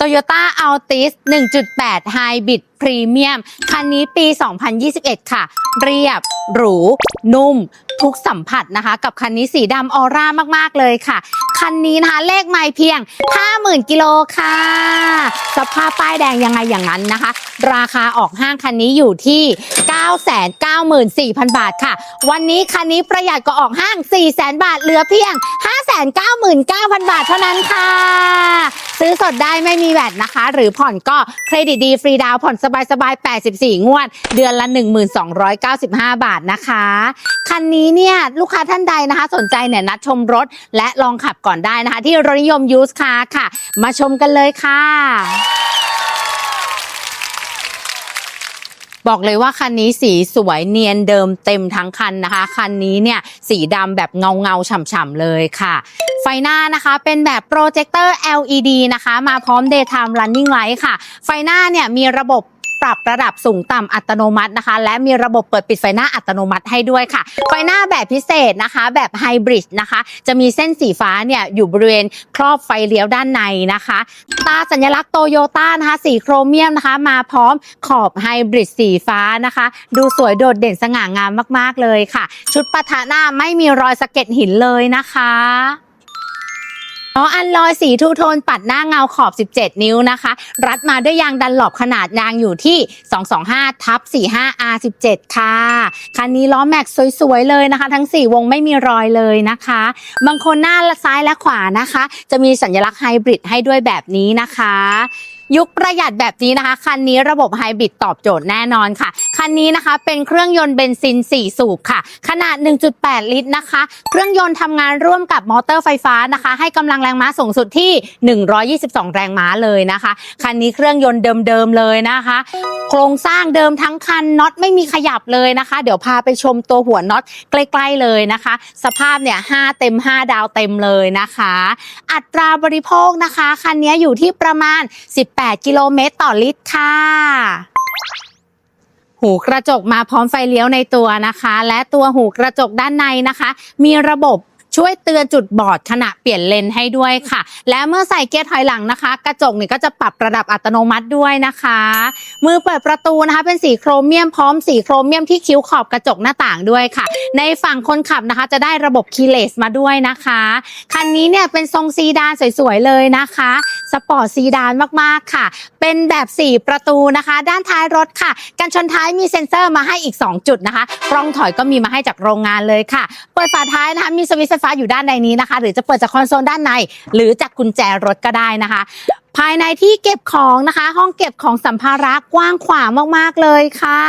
Toyota Altis 1.8 Hybrid Premium คันนี้ปี 2021 ค่ะ เรียบ หรู นุ่ม ทุกสัมผัสนะคะ กับคันนี้สีดำออร่ามาก ๆ เลยค่ะ คันนี้นะคะ เลขไม่เพียง 50,000 กิโลค่ะ สภาพป้ายแดงยังไงอย่างนั้นนะคะ ราคาออกห้างคันนี้อยู่ที่ 994,000 บาทค่ะ วันนี้คันนี้ประหยัดก็ออกห้าง 400,000 บาท เหลือเพียง 599,000 บาทเท่านั้นค่ะ ซื้อสดได้ไม่มีแวดนะคะ หรือผ่อนก็เครดิตดีฟรีดาวผ่อนสบายๆ 84 งวด เดือนละ 1295 บาทนะคะ คันนี้เนี่ยลูกค้าท่านใดนะคะ สนใจเนี่ยนัดชมรถและลองขับก่อนได้นะคะ ที่รถนิยมยูสคาร์ค่ะ มาชมกันเลยค่ะบอกเลยว่าคันนี้สีสวยเนียนเดิมเต็มทั้งคันนะคะ คันนี้เนี่ยสีดำแบบเงาเงาฉ่ำๆเลยค่ะ ไฟหน้านะคะเป็นแบบโปรเจคเตอร์ LED นะคะ มาพร้อม daytime running light ค่ะ ไฟหน้าเนี่ยมีระบบ ปรับระดับสูงต่ำอัตโนมัตินะคะ และมีระบบเปิดปิดไฟหน้าอัตโนมัติให้ด้วยค่ะ ไฟหน้าแบบพิเศษนะคะ แบบไฮบริดนะคะ จะมีเส้นสีฟ้าเนี่ยอยู่บริเวณครอบไฟเลี้ยวด้านในนะคะ ตาสัญลักษณ์โตโยต้านะคะ สีโครเมียมนะคะ มาพร้อมขอบไฮบริดสีฟ้านะคะ ดูสวยโดดเด่นสง่างามมาก ๆ เลยค่ะ ชุดปะทะหน้าไม่มีรอยสะเก็ดหินเลยนะคะ อ๋ออันลอยสีทูโทนปัดหน้าเงาขอบ 17 นิ้วนะคะ รัดมาด้วยยางดันหลบขนาดยางอยู่ที่ 225ทับ45 R17 ค่ะ คันนี้ล้อแม็กซ์สวยๆเลยนะคะ ทั้ง 4 วงไม่มีรอยเลยนะคะ บางคนหน้าซ้ายและขวานะคะ จะมีสัญลักษณ์ไฮบริดให้ด้วยแบบนี้นะคะ ยุคประหยัดแบบนี้นะคะ คันนี้ระบบไฮบริดตอบโจทย์แน่นอนค่ะ คันนี้นะคะเป็นเครื่องยนต์เบนซิน 4 สูบค่ะ ขนาด 1.8 ลิตรนะคะ เครื่องยนต์ทำงานร่วมกับมอเตอร์ไฟฟ้านะคะ ให้กำลังแรงม้าสูงสุดที่ 122 แรงม้าเลยนะคะ คันนี้เครื่องยนต์เดิมๆเลยนะคะ โครงสร้างเดิมทั้งคันน็อตไม่มีขยับเลยนะคะ เดี๋ยวพาไปชมตัวหัวน็อตใกล้ๆเลยนะคะ สภาพเนี่ย5เต็ม 5 ดาวเต็มเลยนะคะ อัตราบริโภคนะคะ คันนี้อยู่ที่ประมาณ18 8 กิโลเมตรต่อลิตรค่ะ หูกระจกมาพร้อมไฟเลี้ยวในตัวนะคะ และตัวหูกระจกด้านในนะคะ มีระบบช่วยเตือนจุดบอดขณะเปลี่ยนเลนให้ด้วยค่ะ และเมื่อใส่เกียร์ถอยหลังนะคะ กระจกนี่ก็จะปรับระดับอัตโนมัติด้วยนะคะ มือเปิดประตูนะคะเป็นสีโครเมียมพร้อมสีโครเมียมที่คิ้วขอบกระจกหน้าต่างด้วยค่ะ ในฝั่งคนขับนะคะ จะได้ระบบคีเลสมาด้วยนะคะ คันนี้เนี่ยเป็นทรงซีดานสวยๆเลยนะคะ สปอร์ตซีดานมากๆค่ะ เป็นแบบ 4 ประตูนะคะ ด้านท้ายรถค่ะกันชนท้ายมีเซ็นเซอร์มาให้อีก 2 จุดนะคะกล้องถอยก็มีมาให้จากโรงงานเลยค่ะ เปิดฝาท้ายนะคะมีสวิตช์ไฟฟ้าอยู่ด้านในนี้นะคะ หรือจะเปิดจากคอนโซลด้านใน หรือจากกุญแจรถก็ได้นะคะภายในที่เก็บของนะคะ ห้องเก็บของสัมภาระกว้างขวางมาก ๆ เลยค่ะ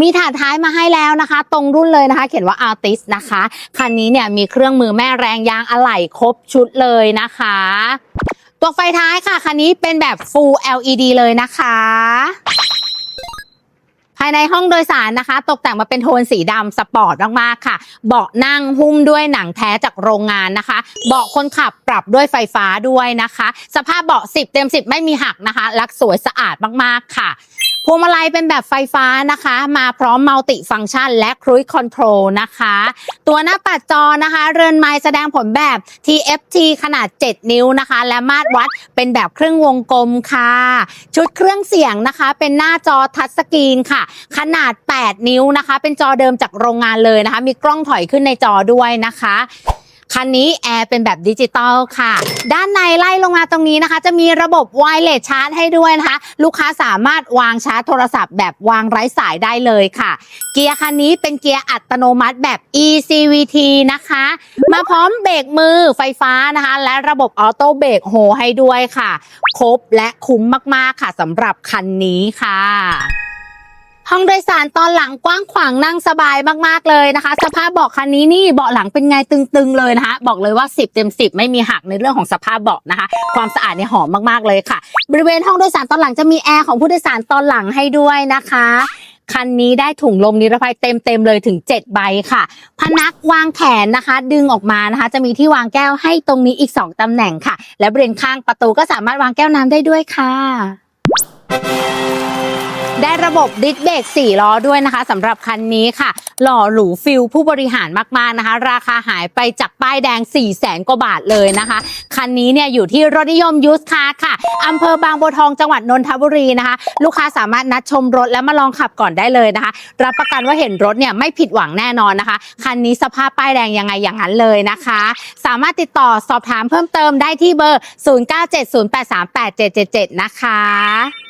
มีถาดท้ายมาให้แล้วนะคะ ตรงรุ่นเลยนะคะ เขียนว่า Artist นะคะ คันนี้เนี่ยมีเครื่องมือแม่แรงยางอะไหล่ครบชุดเลยนะคะ ตัวไฟท้ายค่ะคันนี้เป็นแบบ Full LED เลยนะคะ ภายในห้องโดยสารนะคะ ตกแต่งมาเป็นโทนสีดำสปอร์ตมากๆค่ะ เบาะนั่งหุ้มด้วยหนังแท้จากโรงงานนะคะ เบาะคนขับปรับด้วยไฟฟ้าด้วยนะคะ สภาพเบาะ 10 เต็ม 10 ไม่มีหักนะคะ รักสวยสะอาดมากๆค่ะ พวงมาลัยเป็นแบบไฟฟ้านะคะ มาพร้อมมัลติฟัง c t ชัน และครู i คอนโทรลนะคะ ตัวหน้าปัดจอนะคะ เรือนไม้แสดงผลแบบ TFT ขนาด 7 นิ้วนะคะ และมาตรวัดเป็นแบบเครื่องวงกลมค่ะ ชุดเครื่องเสียงนะคะ เป็นหน้าจอทัชสกรีนค่ะ ขนาด 8 นิ้วนะคะ เป็นจอเดิมจากโรงงานเลยนะคะ มีกล้องถอยขึ้นในจอด้วยนะคะ คันนี้แอร์เป็นแบบดิจิตอลค่ะ ด้านในไล่ลงมาตรงนี้นะคะ จะมีระบบไวเลสชาร์จให้ด้วยนะคะ ลูกค้าสามารถวางชาร์จโทรศัพท์แบบวางไร้สายได้เลยค่ะ เกียร์คันนี้เป็นเกียร์อัตโนมัติแบบ ECVT นะคะ มาพร้อมเบรกมือไฟฟ้านะคะ และระบบออโต้เบรกโฮให้ด้วยค่ะ ครบและคุ้มมากๆค่ะสำหรับคันนี้ค่ะ ห้องโดยสารตอนหลังกว้างขวางนั่งสบายมากๆเลยนะคะ สภาพเบาะคันนี้นี่เบาะหลังเป็นไงตึงๆเลยนะคะ บอกเลยว่า 10 เต็ม 10 ไม่มีหักในเรื่องของสภาพเบาะนะคะ ความสะอาดเนี่ยหอมมากๆเลยค่ะ บริเวณห้องโดยสารตอนหลังจะมีแอร์ของผู้โดยสารตอนหลังให้ด้วยนะคะคันนี้ได้ถุงลมนิรภัยเต็มๆเลยถึง 7 ใบค่ะ พนักวางแขนนะคะ ดึงออกมานะคะ จะมีที่วางแก้วให้ตรงนี้อีก 2 ตำแหน่งค่ะ และบริเวณข้างประตูก็สามารถวางแก้วน้ำได้ด้วยค่ะ ได้ระบบดิสเบรก4ล้อด้วยนะคะสำหรับคันนี้ค่ะ หล่อหรูฟิลผู้บริหารมากๆนะคะ ราคาหายไปจากป้ายแดง 4 0 0แสนกว่าบาทเลยนะคะ คันนี้เนี่ยอยู่ที่รถนิยมยูสคาร์ค่ะอำเภอบางบัวทองจังหวัดนนทบุรีนะคะ ลูกค้าสามารถนัดชมรถและมาลองขับก่อนได้เลยนะคะ รับประกันว่าเห็นรถเนี่ยไม่ผิดหวังแน่นอนนะคะ คันนี้สภาพป้ายแดงยังไงอย่างนั้นเลยนะคะ สามารถติดต่อสอบถามเพิ่มเติมได้ที่เบอร์ 0970838777 นะคะ